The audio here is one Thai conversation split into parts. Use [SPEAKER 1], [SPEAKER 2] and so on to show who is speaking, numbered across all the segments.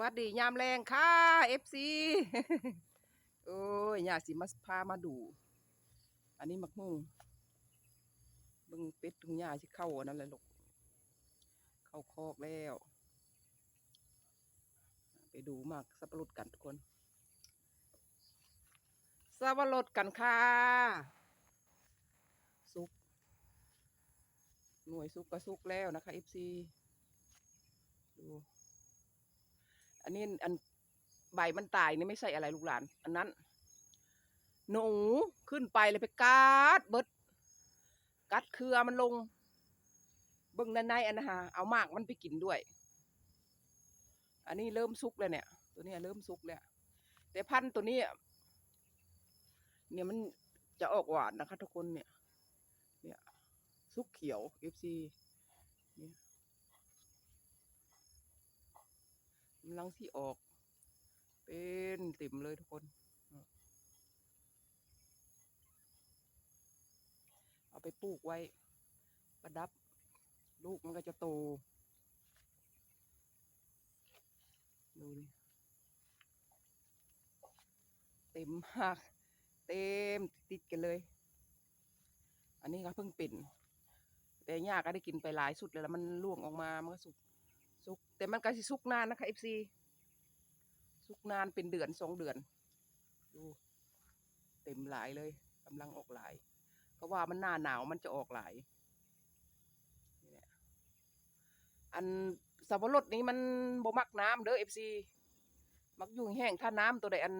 [SPEAKER 1] วัสดียามแรงค่ะ FC โอ้ยอยากสิมาพามาดู อันนี้มักมุ่งเบิ่งเป็ดตุงหญ้าสิเข้านั่นแหละลูกเข้าคอกแล้ว ไปดูมากสับปะรดกันทุกคนสับปะรดกันค่ะสุก หน่วยสุกก็สุกแล้วนะคะ FC ดู อันนี้อันใบมันตายนี่ไม่ใช่อะไรลูกหลาน อันนั้น หนูขึ้นไปเลยไปกัดเบิด กัดเครือมันลง เบิ่งด้านในอันนะฮะเอามากมันไปกินด้วย อันนี้เริ่มสุกแล้วเนี่ย ตัวนี้เริ่มสุกแล้วแต่พันธุ์ตัวนี้ เนี่ยมันจะออกหวานนะคะทุกคนเนี่ย เนี่ยสุกเขียว FC เนี่ยกำลังที่ออก เป็นติ่มเลยทุกคน เอาไปปลูกไว้ ประดับ ลูกมันก็จะโต ดูดิเต็มมาก เต็มติดกันเลย อันนี้ก็เพิ่งเป็นแต่ยาก็ได้กินไปหลายสุดเลยแล้วมันล่วงออกมามันก็สุกสุก แต่มันก็สิสุกนานนะคะ FC สุกนานเป็นเดือนสองเดือน ดู เต็มหลายเลยกำลังออกหลาย เพราะว่ามันหน้าหนาวมันจะออกหลายนี่แหละอันสับปะรดนี้มันบ่มักน้ำเด้อ FC มักยุ่งแห้งถ้าน้ำตัวใดอัน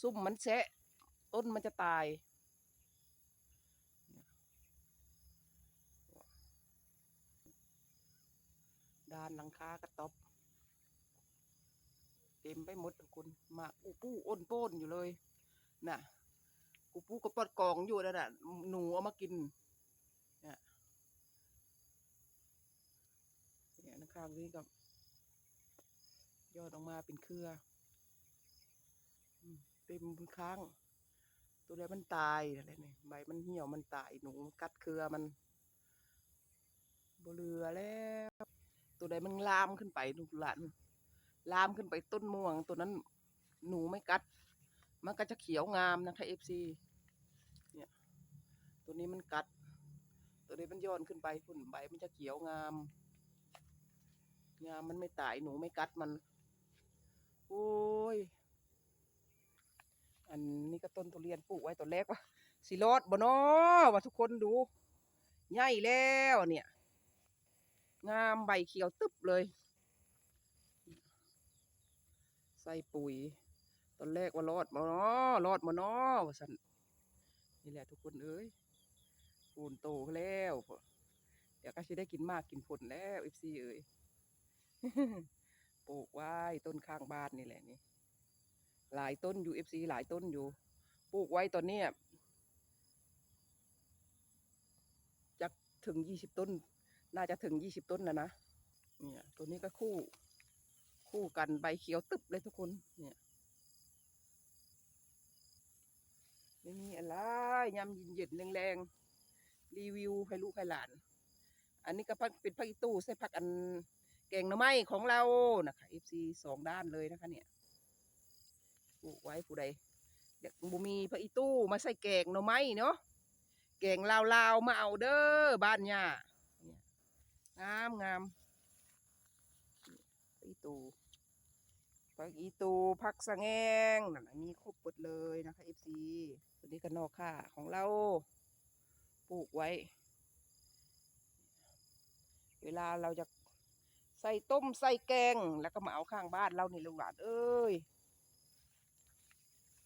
[SPEAKER 1] ซุ่มมันแซะต้นมันจะตาย ดานหลังคากระต๊อบ เต็มไปหมดทุกคนมากอูปู้อ้นโป้นอยู่เลยน่ะกูปูก็ปอดกองอยู่นั่นน่ะหนูเอามากินเนี่ยเนี่ยนะข้างนี้ก็ยอดออกมาเป็นเครือเต็มบนค้าง ตัวใดมันตายอะไรเนี่ยใบมันเหี่ยวมันตายหนูกัดเครือมันบเหลือแล้ว ตัวใดมันลามขึ้นไปลูกหลานลามขึ้นไปต้นม่วง ตัวนั้นหนูไม่กัด มันก็จะเขียวงามนะคะเอฟซีเนี่ย ตัวนี้มันกัด ตัวนี้มันย้อนขึ้นไปฝุ่นใบมันจะเขียวงาม งามมันไม่ตายหนูไม่กัดมัน โอ้ย อันนี้ก็ต้นทุเรียนปลูกไว้ตอนแรกว่าสิรอดบ่นอว่าทุกคนดูใหญ่แล้วเนี่ย งามใบเขียวตึบเลย ใส่ปุ๋ย ตอนแรกว่ารอดมาเนาะรอดมาเนาะสันนี่แหละทุกคนเอ้ยปูนโตแล้วเดี๋ยวก็จะได้กินมากกินผลแล้วเอฟซีเอ้ยปลูกไว้ต้นข้างบ้านนี่แหละนี่ หลายต้นอยู่เอฟซีหลายต้นอยู่ปลูกไว้ตอนเนี้ยจะถึงยี่สิบต้น น่าจะถึงยี่สิบต้นแล้วนะ เนี่ย ตัวนี้ก็คู่ คู่กันใบเขียวตึบเลยทุกคน เนี่ยไม่มีอะไรยำเย็นๆแรงๆรีวิวให้ลูกให้หลาน อันนี้ก็พักเป็นพักอีตู้ใส่พักอันแกงหน่อไม้ของเรานะคะ FC สองด้านเลยนะคะ เนี่ยปลูกไว้ผู้ใดอยากบุมีพักอีตู้มาใส่แกงหน่อไม้เนาะแกงลาวๆมาเอาเด้อบ้านย่าเนี่ย งามงามอีตู้พักอีตูพักสะแงงนั่นมีครบหมดเลยนะคะ FC ตัวนี้ก็นอกค่าของเรา ปลูกไว้ เวลาเราจะใส่ต้มใส่แกง แล้วก็มาเอาข้างบ้านเรานี่ลูกหลานเอ้ย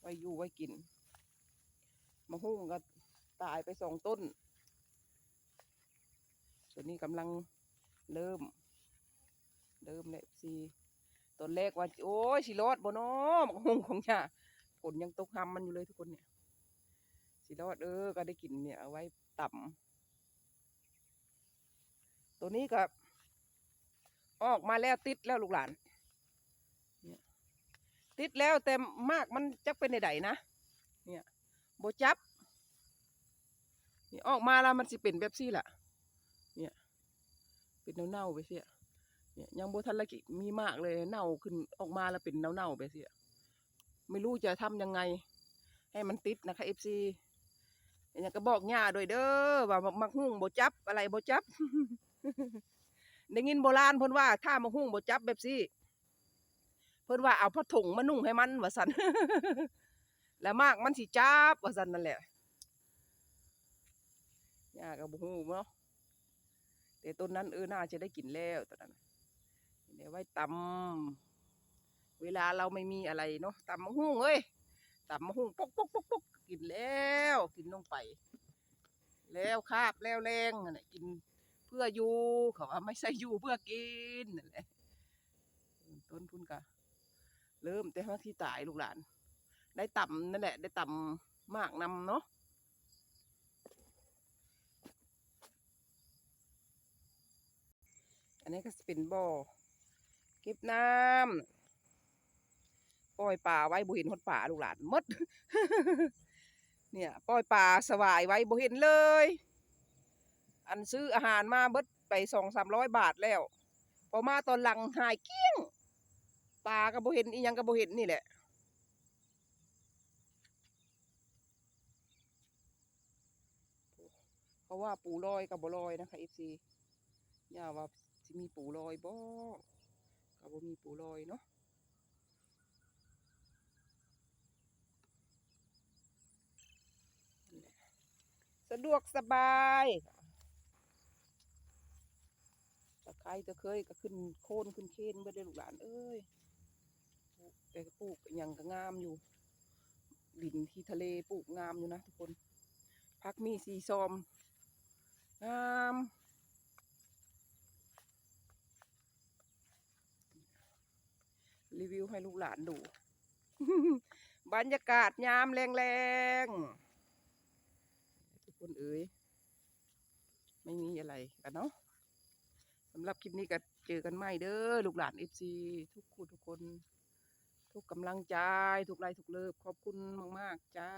[SPEAKER 1] ไว้อยู่ไว้กินมะฮุ่งก็ตายไปสองต้นตัวนี้กำลัง เริ่ม เริ่มเลยสิตอนแรกว่า โอ้ยสิรอดบ่เนาะมงของย่าฝนยังตกหำมันอยู่เลยทุกคนเนี่ยสิรอดเออ ก็ได้กินเนี่ยเอาไว้ต่ำตัวนี้ก็ออกมาแล้วติดแล้วลูกหลานเนี่ยติดแล้วแต่มากมันจะเป็นใดๆนะเนี่ยโบจับนี่ออกมาแล้วมันสิเป็นแบบซี่แหละ เนี่ยเป็นเน่าๆไปเสียเนี่ยยังโบทันละกิมีมากเลยเน่าขึ้นออกมาแล้วเป็นเน่าๆไปเสียไม่รู้จะทำยังไง ให้มันติดนะคะ FC อย่างก็บอกย่าด้วยเด้อว่ามักหุ่งโบจับอะไรโบจับได้ยินโบราณเพิ่นว่าถ้ามักหุ่งโบจับแบบซี่เพิ่นว่าเอาผ้าถุงมานุ่งให้มันว่าซั่นแล้วมากมันสิจับว่าซั่นนั่นแหละย่าก็บ่ฮู้เนาะ แต่ต้นนั้นเออน่าจะได้กินแล้วตอนนั้นเดี๋ยวไว้ตำเวลาเราไม่มีอะไรเนาะตำมะฮุ่งเอ้ยตำมะฮุ่งปกปกปกปกกินแล้วกินลงไป แล้วคาบแล้วแรงนั่นแหละกินเพื่ออยู่เขาว่าไม่ใช่อยู่เพื่อกินนั่นแหละต้นทุนกะเริ่มแต่ว่าที่ตายลูกหลาน ได้ต่ำนั่นแหละ ได้ต่ำมากนำเนาะ อันนี้ก็จะเป็นบ่อเก็บน้ำปล่อยปลาไว้บ่เห็นหดป่าลูกหลานมด เนี่ยปล่อยปลาสวายไว้บ่เห็นเลย อันซื้ออาหารมาเบิดไปสองสามร้อยบาทแล้วพอมาตอนหลังหายเกี้ยงปลาก็บ่เห็นอีหยังก็บ่เห็นนี่แหละเพราะว่าปูลอยกับบ่ลอยนะคะเอฟซีย่าว่า สิมีปูลอยบ่ก็บ่มีปูลอยเนาะสะดวกสบายตะไคร้ตะเคยก็ขึ้นโคนขึ้นเคนเบ่ได้ลูกหลานเอ้ยแต่ปลูกอหยังก็งามอยู่ดินที่ทะเลปลูกงามอยู่นะทุกคนพักมีสีซอม งามรีวิว ให้ลูกหลานดู บรรยากาศยามแรงๆทุกคนเอ๋ยไม่มีอะไรกันเนาะสำหรับคลิปนี้ก็เจอกันใหม่เด้อลูกหลานเอฟซีทุกคนทุกคน ทุกกำลังใจ ทุกไลทุกเลิฟขอบคุณมาก ๆ จ้า